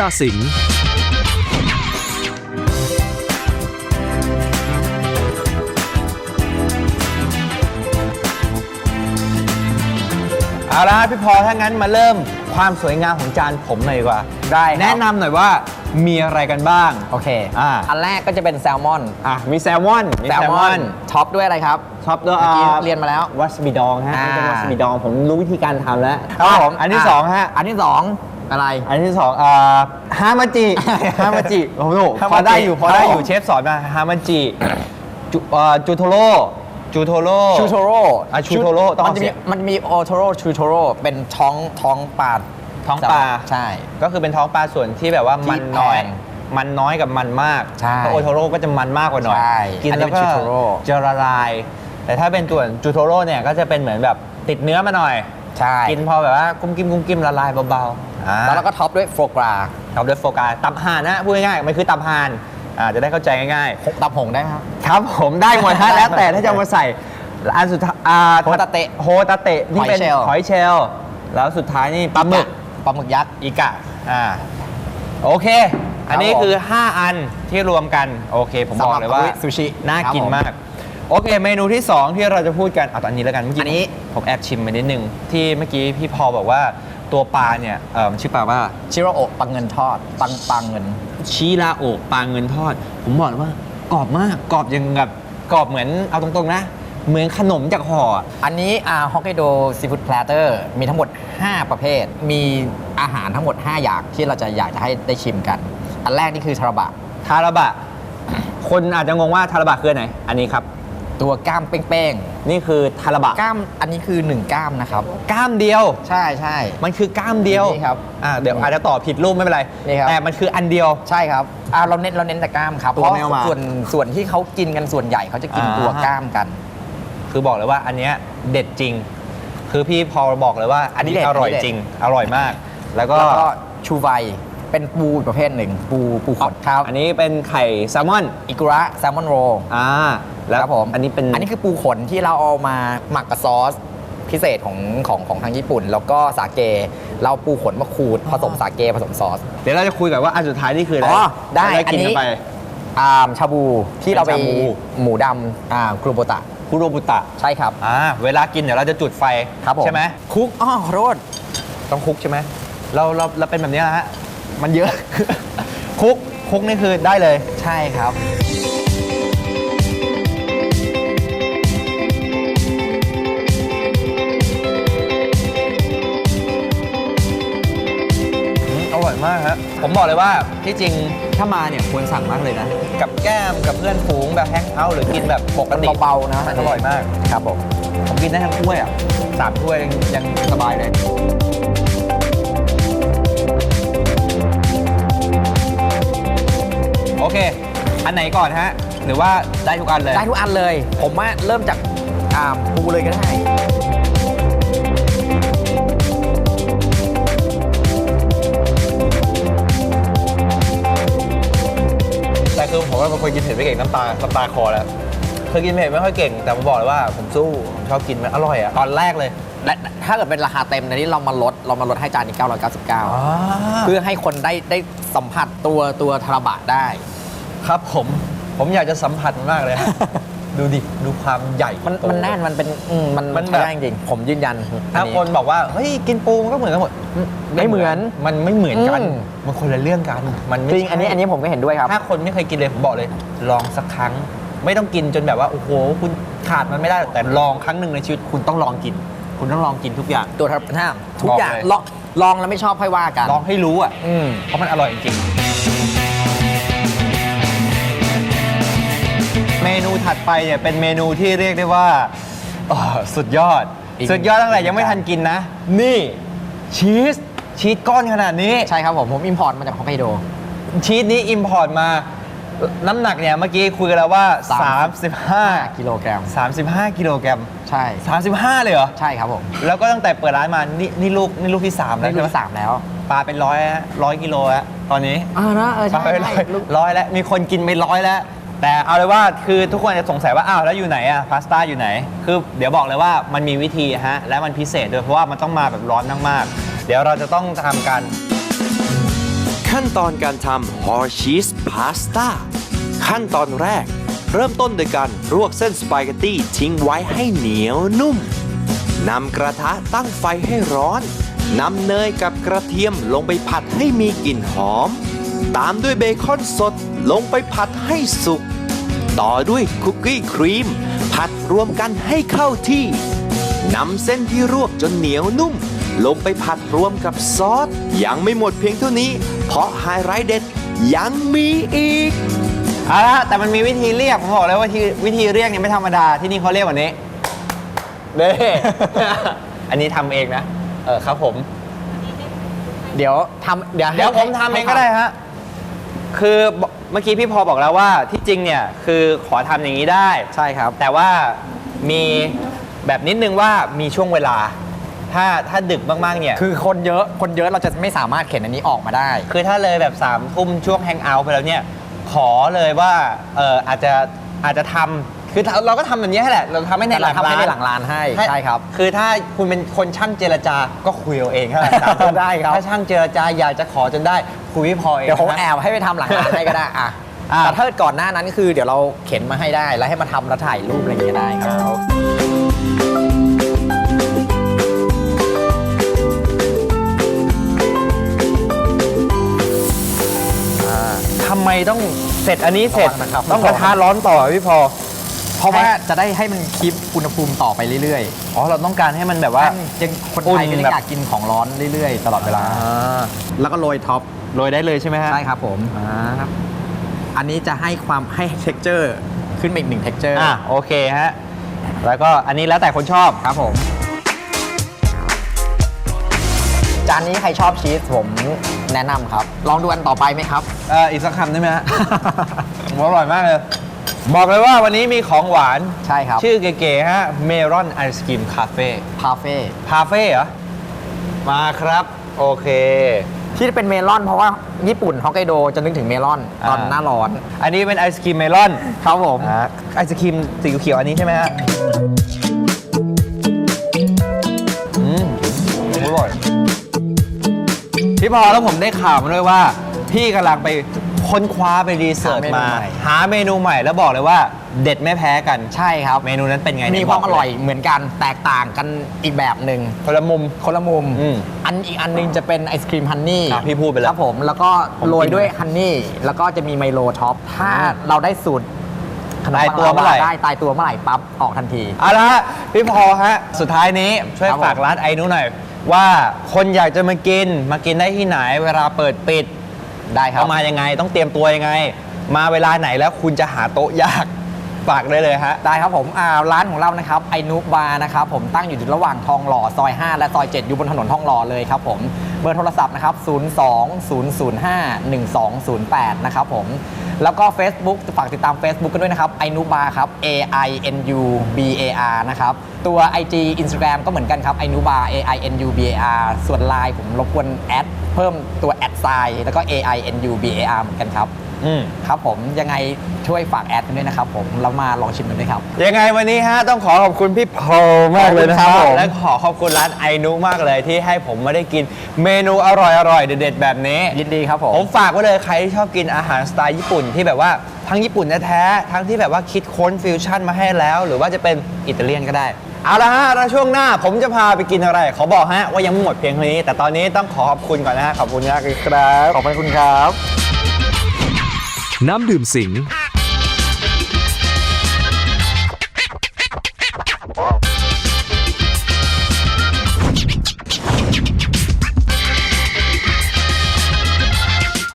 ดาสิงห์เอาละพี่พอถ้างั้นมาเริ่มความสวยงามของจานผมหน่อยดีกว่า ได้ครับ แนะนำหน่อยว่ามีอะไรกันบ้าง โอเค อ่า อันแรกก็จะเป็นแซลมอน อะมีแซลมอนมีแซลมอนท็อปด้วยอะไรครับ ท็อปด้วยเมื่อกี้อ่าเรียนมาแล้ววาซาบิดองฮะอ่านี่เป็นวาซาบิดองผมรู้วิธีการทำแล้วครับผมอันที่สองฮะ อันที่สอง อะไร อันที่สองอ่าฮามาจิฮามาจิโอ้โหฮามาจิพอได้อยู่พอได้อยู่ครับผมเชฟสอนมาฮามาจิจูเอ่อจูโทโร่จูโทโร่ชูโทโร่อะชูโทโร่ต้องมันจะมีออกเสียงมันจะมีโอโทโร่ชูโทโร่เป็นท้องท้องปลาท้องปลาใช่ ก็คือเป็นท้องปลาส่วนที่แบบว่ามันน้อยที่แพงมันน้อยกับมันมากใช่เพราะโอโทโร่ก็จะมันมากกว่าหน่อยใช่กินอันนี้แล้วก็เป็นจูโทโร่จะละลาย แต่ถ้าเป็นส่วนจูโทโร่เนี่ยก็จะเป็นเหมือนแบบติดเนื้อมาหน่อย ใช่กินพอแบบว่ากุ้มกิ้มกุ้มกิ้มละลายเบาๆอ่าแล้วเราก็ท็อปด้วยโฟกราเอาด้วยโฟกัสตับห่านนะพูดง่ายๆมันคือตับห่านอ่าจะได้เข้าใจง่ายตับหงได้ไหมครับ ๆ ครับผมได้หมดฮะแล้วแต่ถ้าจะเอามาใส่ อันสุดท้ายอ่าโฮตาเตะโฮตาเตะนี่เป็นหอยเชลล์ หอยเชลล์แล้วสุดท้ายนี่ปลาหมึก ปลาหมึกยักษ์ อีกะ อ่า โอเค อันนี้ผม คือ 5 อันที่รวมกัน โอเค ผมบอกเลยว่า สำหรับซูชิน่าครับกินผมมาก โอเค เมนูที่ 2 ที่เราจะพูดกันเอาตอนนี้แล้วกันเมื่อกี้อันนี้ ผมแอบชิมไปนิดนึง ที่เมื่อกี้พี่พอบอกว่าตัวปลาเนี่ยเออมันชื่อปลาว่าชิโรโอะปลาเงินทอด ปังปังเงิน ชีราโอกปลาเงินทอด ผมบอกเลยว่ากรอบมากกรอบยังแบบกรอบเหมือนเอาตรงๆนะ เหมือนขนมจากห่ออะ อันนี้อ่าฮอกไกโดซีฟู้ดแพลเตอร์มีทั้งหมด 5 ประเภท มีอาหารทั้งหมด 5 อย่างที่เราจะอยากจะให้ได้ชิมกัน อันแรกนี่คือทาราบะ ทาราบะ คนอาจจะงงว่าทาราบะคืออนไหนอันนี้ครับ ตัวกล้ามเป้งนี่คือทาราบะๆกล้ามอันนี้คือ 1กล้ามนะครับ กล้ามเดียว ใช่ใช่ มันคือกล้ามเดียวนี่ครับอ่าเดี๋ยวอาจจะต่อผิดรูปไม่เป็นไร นี่ครับ แต่มันคืออันเดียว ใช่ครับอ่าเราเน้นเราเน้นแต่กล้ามครับ ตัวเพราะไม่เอามาส่วนส่วนที่เขากินกันส่วนใหญ่เขาจะกินอ่า ตัวกล้ามกัน คือบอกเลยว่าอันเนี้ยเด็ดจริง คือพี่พอบอกเลยว่าอันนี้อันนี้เด็ดอร่อยอันนี้เด็ด จริง อร่อยมาก แล้วก็แล้วก็ชูไวเป็นปูอีกประเภทหนึ่ง ปูปูขนครับอันนี้เป็นไข่แซลมอน อิกุระแซลมอนโร อ่า แล้วครับผมอันนี้เป็นอันนี้คือปูขนที่เราเอามาหมักกับซอสพิเศษของของของทางญี่ปุ่น แล้วก็สาเกเราปูขนมาขูดผสมสาเกผสมซอส เดี๋ยวเราจะคุยกันว่าอันสุดท้ายนี่คืออะไรอ๋อได้จะอันกินนี้กันไป อ่าชาบูที่เราไปเป็นชาบู หมูดำอ่าครูโบตะคุโรบุตะใช่ครับ อ่าเวลากินเดี๋ยวเราจะจุดไฟครับผม ใช่ไหมคุกอ้อขอโทษต้องคุกใช่ไหมเราเราเราเป็นแบบนี้นะฮะมันเยอะ คุกคุกนี่คือได้เลย ใช่ครับ อืมอร่อยมากฮะผมบอกเลยว่าที่จริงถ้ามาเนี่ยควรสั่งมากเลยนะ กับแก้มกับเพื่อนฝูงแบบแฮงเอาท์หรือกินแบบปกติเบาๆนะอร่อยมากครับผมผมกินได้ทั้งถ้วยอะสามถ้วยยังยังสบายเลยโอเค อันไหนก่อนฮะ หรือว่าได้ทุกอันเลย ได้ทุกอันเลย ผมว่าเริ่มจากอ่าปูเลยก็ได้ คือผมว่าเป็นคนกินเผ็ดไม่เก่งน้ำตาน้ำตาคอแล้วคือกินเผ็ดไม่ค่อยเก่ง แต่ผมบอกเลยว่าผมสู้ผมชอบกินมันอร่อยอะตอนแรกเลย และถ้าเกิดเป็นราคาเต็มในนี้เรามาลดเรามาลดให้จานนี้999 เพื่อให้คนได้ได้สัมผัสตัวตัวทาราบะได้ ครับผมผมอยากจะสัมผัสมันมากเลยฮะ ดูดิ ดูความใหญ่มันโต มันแน่นมันเป็นอืมมันมัมันนแบบ ใช้ได้จริงๆผมยืนยันถ้าอั คนบอกว่า เฮ้ย กินปูมันก็เหมือนกันหมดไม่เหมือนมันไม่เหมือนกัน อืม มันคนละเรื่องกัน มันไม่จริงอันนี้ใช่ อันนี้ผมก็เห็นด้วยครับ ถ้าคนไม่เคยกินเลยผมบอกเลย ลองสักครั้ง ไม่ต้องกินจนแบบว่า โอ้โห คุณขาดมันไม่ได้ แต่ลองครั้งหนึ่งในชีวิตคุณต้องลองกิน คุณต้องลองกินทุกอย่าง ตัวทาราบะทุกบอกอย่างเลย ลองลองแล้วไม่ชอบค่อยว่ากันลองให้รู้อะ อืม เพราะมันอร่อยจริงๆ เมนูถัดไปเนี่ยเป็นเมนูที่เรียกได้ว่าอ่าสุดยอด อีก สุดยอดตั้งแต่ยังไม่ทันกินนะ นี่ชีสชีสก้อนขนาดนี้ ใช่ครับผม ผมอิมพอร์ตมาจากฮอกไกโด ชีสนี้อิมพอร์ตมา น้ำหนักเนี่ยเมื่อกี้คุยกันแล้วว่า 35 กิโลกรัม 35 กิโลกรัม ใช่ 35 เลยเหรอ ใช่ครับผมแล้วก็ตั้งแต่เปิดร้านมา นี่นี่ลูกนี่ลูกที่ 3 แล้วนี่ใช่ลูไหมกสามแล้วปลาเป็นร้อยฮะร้อยกิโลแล้วตอนนี้อ่านะเออปลาใช่ไปร้ใช่อยลูกร้อยแล้วมีคนกินไปร้อยแล้ว แต่เอาเลยว่าคือทุกคนจะสงสัยว่าอ้าวแล้วอยู่ไหนอะพาสต้าอยู่ไหน คือเดี๋ยวบอกเลยว่ามันมีวิธีฮะและมันพิเศษด้วยเพราะว่ามันต้องมาแบบร้อนมากๆเดี๋ยวเราจะต้องทำการคขั้นตอนการทำฮอร์ชีสพาสต้าขั้นตอนแรก เริ่มต้นโดยการลวกเส้นสปาเกตตี้ทิ้งไว้ให้เหนียวนุ่มนำกระทะตั้งไฟให้ร้อนนำเนยกับกระเทียมลงไปผัดให้มีกลิ่นหอม ตามด้วยเบคอนสดลงไปผัดให้สุก ต่อด้วยคุกกี้ครีม ผัดรวมกันให้เข้าที่นำเส้นที่ลวกจนเหนียวนุ่ม ลงไปผัดรวมกับซอส ยังไม่หมดเพียงเท่านี้ เพราะไฮไลท์เด็ดยังมีอีกเอาละฮะแต่มันมีวิธีเรียกผมบอกเลยว่าที่วิธีเรียกเนี่ยไม่ธรรมดาที่นี่เขาเรียกแบบนี้เด้ อันนี้ทำเองนะ เออครับผม เดี๋ยวทำเดี๋ยวให้เดี๋ยวผมทำเองก็ได้ฮะ คือ เมื่อกี้พี่พอบอกแล้วว่าที่จริงเนี่ยคือขอทำอย่างนี้ได้ ใช่ครับ แต่ว่ามีแบบนิดนึงว่ามีช่วงเวลา ถ้าถ้าดึกมากๆเนี่ยคือคนเยอะคนเยอะเราจะไม่สามารถเข็นอันนี้ออกมาได้ คือถ้าเลยแบบ3ามทุ่มช่วงแฮงเอาท์ไปแล้วเนี่ยขอเลยว่าเอออาจจะอาจจะทำ คือเราก็ทำแบบนี้ให้แหละ เราทำให้ในแต่หเราลังทำให้ร้านในหลังร้านให้ใช่ครับ คือถ้าคุณเป็นคนช่างเจรจาก็คุยเอาเองครับได้ครับถ้าช่างเจรจาอยากจะขอจนได้คุยพี่พอเองเดี๋ยวผมนะแอบให้ไปทำหลังร้านให้ก็ได้อะอะแต่ถ้าก่อนหน้านั้นคือเดี๋ยวเราเข็นมาให้ได้ แล้วให้มาทำแล้วถ่ายรูปอะไรอย่างเงี้ยได้ครับทำไมต้องเสร็จอันนี้เสร็จระวังนะครับต้องกระทะร้อนต่อพี่พอ เพราะว่าจะได้ให้มันคีปอุณหภูมิต่อไปเรื่อยอ๋อเราต้องการให้มันแบบๆว่ายังคนอุ่ไทนยก็แบบอยากกินของร้อนเรื่อยๆ ตลอดเวลาแล้วก็โรยท็อปโรยได้เลยใช่ไหมฮะใช่ครับผม อ่าครับอันนี้จะให้ความให้ texture ขึ้นมาอีกหนึ่ง texture อะโอเคฮะแล้วก็อันนี้แล้วแต่คนชอบครับผมจานนี้ใครชอบชีสผมแนะนำครับ ลองดูอันต่อไปไหมครับ เอ่ออีกสักคำได้ไหมฮะ ผมอร่อยมากเลย บอกเลยว่าวันนี้มีของหวานใช่ครับชื่อเก๋ๆฮะเมรอนไอศกรีมคาเฟ่พาเฟ่คาเฟ่เหรอ มาครับ โอเค ที่เป็นเมลอนเพราะว่าญี่ปุ่นฮอกไกโดจะนึกถึงเมลอนตอนอ่าหน้าร้อน อันนี้เป็นไอศกรีมเมลอนครับผมอ่าไอศกรีมสีเขียวๆอันนี้ใช่ไหมฮะอืมอร่อยพี่พอแล้วผมได้ข่าวมาด้วยว่า พี่กำลังไป ค้นคว้าไปรีเสิร์ชหาเมนูมาใหม่หาเมนูใหม่แล้วบอกเลยว่าเด็ดไม่แพ้กันใช่ครับ เมนูนั้นเป็นไงมีเนี่ความบอกเลร่อยเหมือนกันแตกต่างกันอีกแบบหนึ่งคนละมุมคนละมุมอืมอันอีกอันหนึงจะเป็นไอศครีมฮันนี่อะพี่พูดไปแล้วครับผมแล้วก็ผมโรยกินด้วยฮันนี่แล้วก็จะมีไมโลท็อปถ้าอืมเราได้สูตรขนมตายปังตัวเมื่อไหร่ลาวาได้ตายตัวเมื่อไหร่ปั๊บออกทันทีเอาละฮะพี่พอฮะสุดท้ายนี้ช่วยครับผมฝากร้านไอ้นู้หน่อย ว่าคนอยากจะมากินมากินได้ที่ไหนเวลาเปิดปิด ได้ครับ เอามายังไงต้องเตรียมตัวยังไง มาเวลาไหนแล้วคุณจะหาโต๊ะยากฝากได้เลยฮะ ได้ครับผมอ่าร้านของเรานะครับไอนูบาร์นะครับผมตั้งอยู่ระหว่างทองหล่อซอย 5 และซอย 7 อยู่บนถนนทองหล่อเลยครับผมเบอร์โทรศัพท์นะครับ 02-005-1208 นะครับผม แล้วก็ Facebook ฝากติดตาม Facebook กันด้วยนะครับ i n u b a r ครับ A I N U B A R นะครับ ตัว IG Instagram ก็เหมือนกันครับ i n u b a r A I N U B A R ส่วน Line ผมรบกวนแอดเพิ่มตัวแอดไซน์แล้วก็ A I N U B A R เหมือนกันครับ ครับผมยังไงช่วยฝากแอดกันด้วยนะครับผมแล้วมาลองชิมกันด้วยครับ ยังไงวันนี้ฮะต้องขอขอบคุณพี่พอลมากเลยนะคขรัอบบคุณครับผมและขอขอบคุณร้านไอนุมากเลยที่ให้ผมมาได้กินเมนูอร่อยอร่อยๆเด็ดๆแบบนี้ ยินดีครับผมผมฝากไว้เลยใครที่ชอบกินอาหารสไตล์ญี่ปุ่นที่แบบว่าทั้งญี่ปุ่นแท้ๆทั้งที่แบบว่าคิดค้นฟิวชั่นมาให้แล้ว หรือว่าจะเป็นอิตาเลียนก็ได้เอาละฮะแล้วช่วงหน้าผมจะพาไปกินอะไร ขอบอกฮะว่ายังไม่หมดเพียงเท่านี้ แต่ตอนนี้ต้องขอขอบคุณก่อนนะฮะ ขอบคุณมากเลยครับ ขอบคุณครับ น้ำดื่มสิง